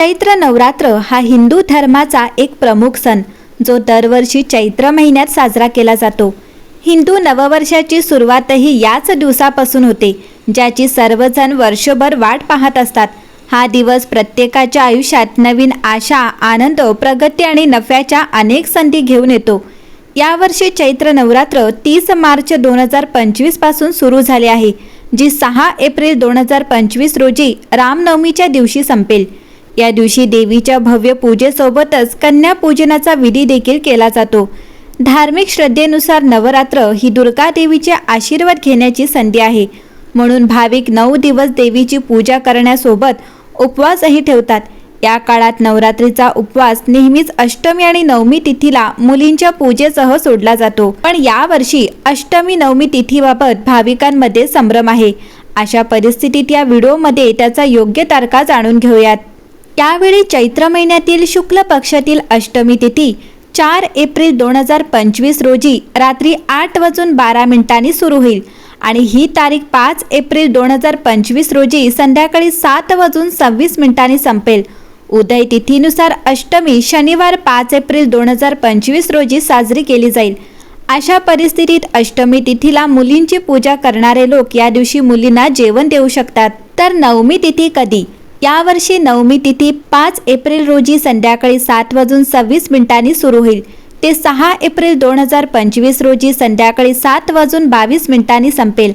चैत्र नवरात्र हा हिंदू धर्माचा एक प्रमुख सण जो दरवर्षी चैत्र महिन्यात साजरा केला जातो. हिंदू नववर्षाची सुरुवातही याच दिवसापासून होते ज्याची सर्वजण वर्षभर वाट पाहत असतात. हा दिवस प्रत्येकाच्या आयुष्यात नवीन आशा आनंद प्रगती आणि नफ्याच्या अनेक संधी घेऊन येतो. यावर्षी चैत्र नवरात्र तीस मार्च दोन हजार पंचवीसपासून सुरू झाले आहे जी सहा एप्रिल दोन हजार पंचवीस रोजी रामनवमीच्या दिवशी संपेल. या दिवशी देवीच्या भव्य पूजेसोबतच कन्या पूजनाचा विधी देखील केला जातो. धार्मिक श्रद्धेनुसार नवरात्र ही दुर्गा देवीचे आशीर्वाद घेण्याची संधी आहे. म्हणून भाविक नऊ दिवस देवीची पूजा करण्यासोबत उपवासही ठेवतात. या काळात नवरात्रीचा उपवास नेहमीच अष्टमी आणि नवमी तिथीला मुलींच्या पूजेसह सोडला जातो. पण यावर्षी अष्टमी नवमी तिथीबाबत भाविकांमध्ये संभ्रम आहे. अशा परिस्थितीत या व्हिडिओमध्ये त्याचा योग्य तारखा जाणून घेऊयात. यावेळी चैत्र महिन्यातील शुक्ल पक्षातील अष्टमी तिथी चार एप्रिल दोन हजार पंचवीस रोजी रात्री आठ वाजून बारा मिनिटांनी सुरू होईल. आणि ही तारीख पाच एप्रिल दोन हजार पंचवीस रोजी संध्याकाळी सात वाजून सव्वीस मिनिटांनी संपेल. उदय तिथीनुसार अष्टमी शनिवार पाच एप्रिल दोन हजार पंचवीस रोजी साजरी केली जाईल. अशा परिस्थितीत अष्टमी तिथीला मुलींची पूजा करणारे लोक या दिवशी मुलींना जेवण देऊ शकतात. तर नवमी तिथी कधी? यावर्षी नवमी तिथी पाच एप्रिल रोजी संध्याकाळी सात वाजून सव्वीस मिनिटांनी सुरू होईल. ते सहा एप्रिल दोन हजार पंचवीस रोजी संध्याकाळी सात वाजून बावीस मिनिटांनी संपेल.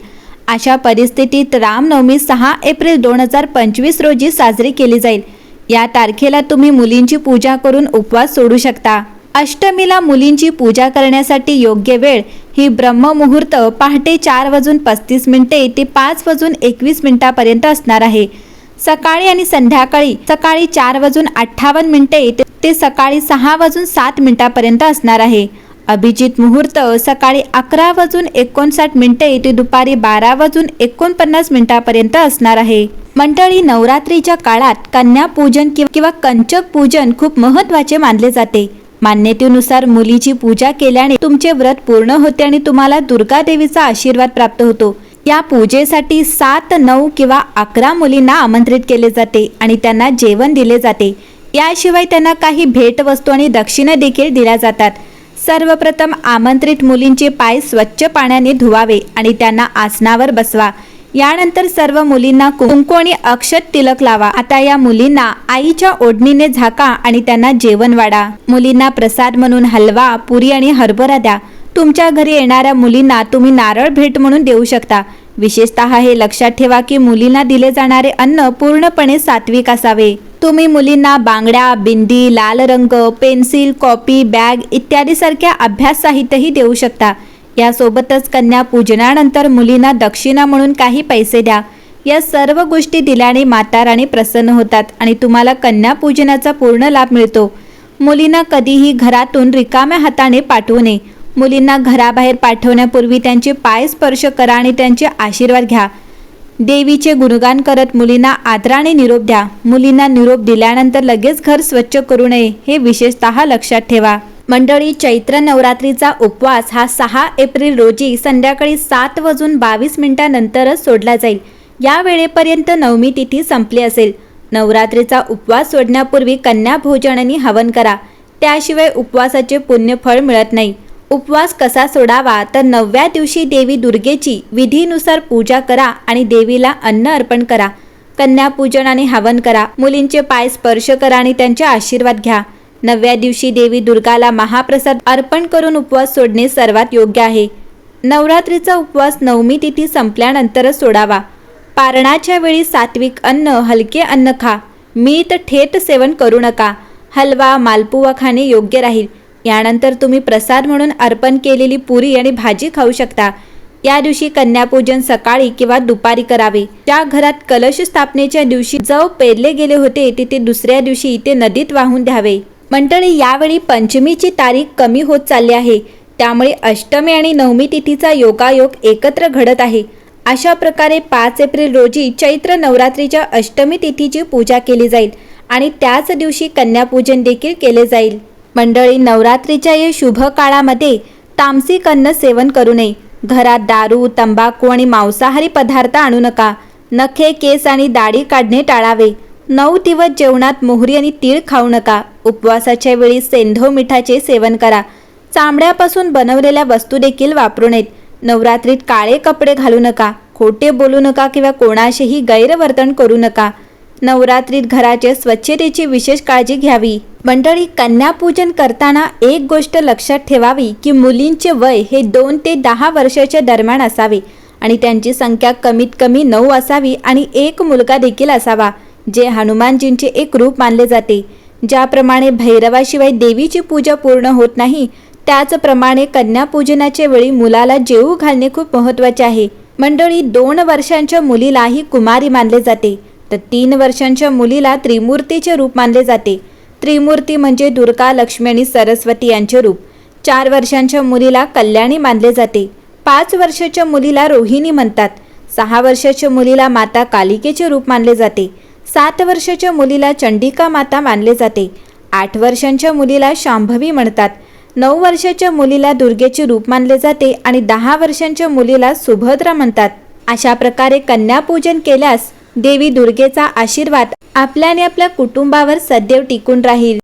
अशा परिस्थितीत रामनवमी सहा एप्रिल दोन हजार पंचवीस रोजी साजरी केली जाईल. या तारखेला तुम्ही मुलींची पूजा करून उपवास सोडू शकता. अष्टमीला मुलींची पूजा करण्यासाठी योग्य वेळ ही ब्रह्ममुहूर्त पहाटे चार वाजून पस्तीस मिनिटे ते पाच वाजून एकवीस मिनिटापर्यंत असणार आहे. सकाळी आणि संध्याकाळी सकाळी चार वाजून अठ्ठावन्न मिनिटे ते- ते सकाळी सहा वाजून सात मिनिटापर्यंत असणार आहे. अभिजित मुहूर्त सकाळी अकरा वाजून एकोणसाठ मिनिटे ते दुपारी बारा वाजून एकोणपन्नास मिनिटापर्यंत असणार आहे. मंडळी नवरात्रीच्या काळात कन्या पूजन किंवा कंचक पूजन खूप महत्त्वाचे मानले जाते. मान्यतेनुसार मुलीची पूजा केल्याने तुमचे व्रत पूर्ण होते आणि तुम्हाला दुर्गा देवीचा आशीर्वाद प्राप्त होतो. या पूजेसाठी सात नऊ किंवा अकरा मुलींना आमंत्रित केले जाते आणि त्यांना जेवण दिले जाते. याशिवाय त्यांना काही भेटवस्तू आणि दक्षिणा देखील दिल्या जातात. सर्वप्रथम आमंत्रित मुलींचे पाय स्वच्छ पाण्याने धुवावे आणि त्यांना आसनावर बसवा. यानंतर सर्व मुलींना कुंकू आणि अक्षत तिलक लावा. आता या मुलींना आईच्या ओढणीने झाका आणि त्यांना जेवण वाढा. मुलींना प्रसाद म्हणून हलवा पुरी आणि हरभरा द्या. तुमच्या घरी येणाऱ्या मुलींना तुम्ही नारळ भेट म्हणून देऊ शकता. विशेषतः हे लक्षात ठेवा की मुलींना दिले जाणारे अन्न पूर्णपणे सात्विक असावे. तुम्ही मुलींना बांगड्या बिंदी लाल रंग पेन्सिल कॉपी बॅग इत्यादी सारख्या अभ्यास साहित्यही देऊ शकता. यासोबतच कन्या पूजनानंतर मुलींना दक्षिणा म्हणून काही पैसे द्या. या सर्व गोष्टी दिल्याने माता राणी प्रसन्न होतात आणि तुम्हाला कन्या पूजनाचा पूर्ण लाभ मिळतो. मुलींना कधीही घरातून रिकाम्या हाताने पाठवू नये. मुलींना घराबाहेर पाठवण्यापूर्वी त्यांचे पाय स्पर्श करा आणि त्यांचे आशीर्वाद घ्या. देवीचे गुणगान करत मुलींना आदराने निरोप द्या. मुलींना निरोप दिल्यानंतर लगेच घर स्वच्छ करू नये हे विशेषतः लक्षात ठेवा. मंडळी चैत्र नवरात्रीचा उपवास हा सहा एप्रिल रोजी संध्याकाळी सात वाजून बावीस मिनिटानंतरच सोडला जाईल. या वेळेपर्यंत नवमी तिथी संपली असेल. नवरात्रीचा उपवास सोडण्यापूर्वी कन्या भोजन हवन करा. त्याशिवाय उपवासाचे पुण्यफळ मिळत नाही. उपवास कसा सोडावा तर नवव्या दिवशी देवी दुर्गेची विधीनुसार पूजा करा आणि देवीला अन्न अर्पण करा. कन्यापूजन आणि हवन करा. मुलींचे पाय स्पर्श करा आणि त्यांचे आशीर्वाद घ्या. नवव्या दिवशी देवी दुर्गाला महाप्रसाद अर्पण करून उपवास सोडणे सर्वात योग्य आहे. नवरात्रीचा उपवास नवमी तिथी संपल्यानंतरच सोडावा. पारणाच्या वेळी सात्विक अन्न हलके अन्न खा. मीठ थेट सेवन करू नका. हलवा मालपुवा खाणे योग्य राहील. यानंतर तुम्ही प्रसाद म्हणून अर्पण केलेली पुरी आणि भाजी खाऊ शकता. या दिवशी कन्यापूजन सकाळी किंवा दुपारी करावे. ज्या घरात कलश स्थापनेच्या दिवशी जव पेरले गेले होते तिथे दुसऱ्या दिवशी ते नदीत वाहून द्यावे. मंडळी यावेळी पंचमीची तारीख कमी होत चालली आहे. त्यामुळे अष्टमी आणि नवमी तिथीचा योगायोग एकत्र घडत आहे. अशा प्रकारे पाच एप्रिल रोजी चैत्र नवरात्रीच्या अष्टमी तिथीची पूजा केली जाईल आणि त्याच दिवशी कन्यापूजन देखील केले जाईल. मंडळी नवरात्रीच्या या शुभ काळामध्ये तामसिक अन्न सेवन करू नये. घरात दारू तंबाखू आणि मांसाहारी पदार्थ आणू नका. नखे केस आणि दाढी काढणे टाळावे. नऊ दिवस जेवणात मोहरी आणि तीळ खाऊ नका. उपवासाच्या वेळी सेंधो मिठाचे सेवन करा. चामड्यापासून बनवलेल्या वस्तू देखील वापरू नयेत. नवरात्रीत काळे कपडे घालू नका. खोटे बोलू नका किंवा कोणाशीही गैरवर्तन करू नका. नवरात्रीत घराचे स्वच्छतेची विशेष काळजी घ्यावी. मंडळी कन्यापूजन करताना एक गोष्ट लक्षात ठेवावी की मुलींचे वय हे दोन ते दहा वर्षाच्या दरम्यान असावे आणि त्यांची संख्या कमीत कमी नऊ असावी आणि एक मुलगा देखील असावा जे हनुमानजींचे एक रूप मानले जाते. ज्याप्रमाणे भैरवाशिवाय देवीची पूजा पूर्ण होत नाही त्याचप्रमाणे कन्यापूजनाच्या वेळी मुलाला जेऊ घालणे खूप महत्त्वाचे आहे. मंडळी दोन वर्षांच्या मुलीलाही कुमारी मानले जाते. तर तीन वर्षांच्या मुलीला त्रिमूर्तीचे रूप मानले जाते. त्रिमूर्ती म्हणजे दुर्गा लक्ष्मी आणि सरस्वती यांचे रूप. चार वर्षांच्या मुलीला कल्याणी मानले जाते. पाच वर्षाच्या मुलीला रोहिणी म्हणतात. सहा वर्षाच्या मुलीला माता कालिकेचे रूप मानले जाते. सात वर्षाच्या मुलीला चंडिका माता मानले जाते. आठ वर्षांच्या मुलीला शांभवी म्हणतात. नऊ वर्षाच्या मुलीला दुर्गेचे रूप मानले जाते आणि दहा वर्षांच्या मुलीला सुभद्रा म्हणतात. अशा प्रकारे कन्यापूजन केल्यास देवी दुर्गेचा आशीर्वाद आपल्या आणि आपल्या कुटुंबावर सदैव टिकून राहील.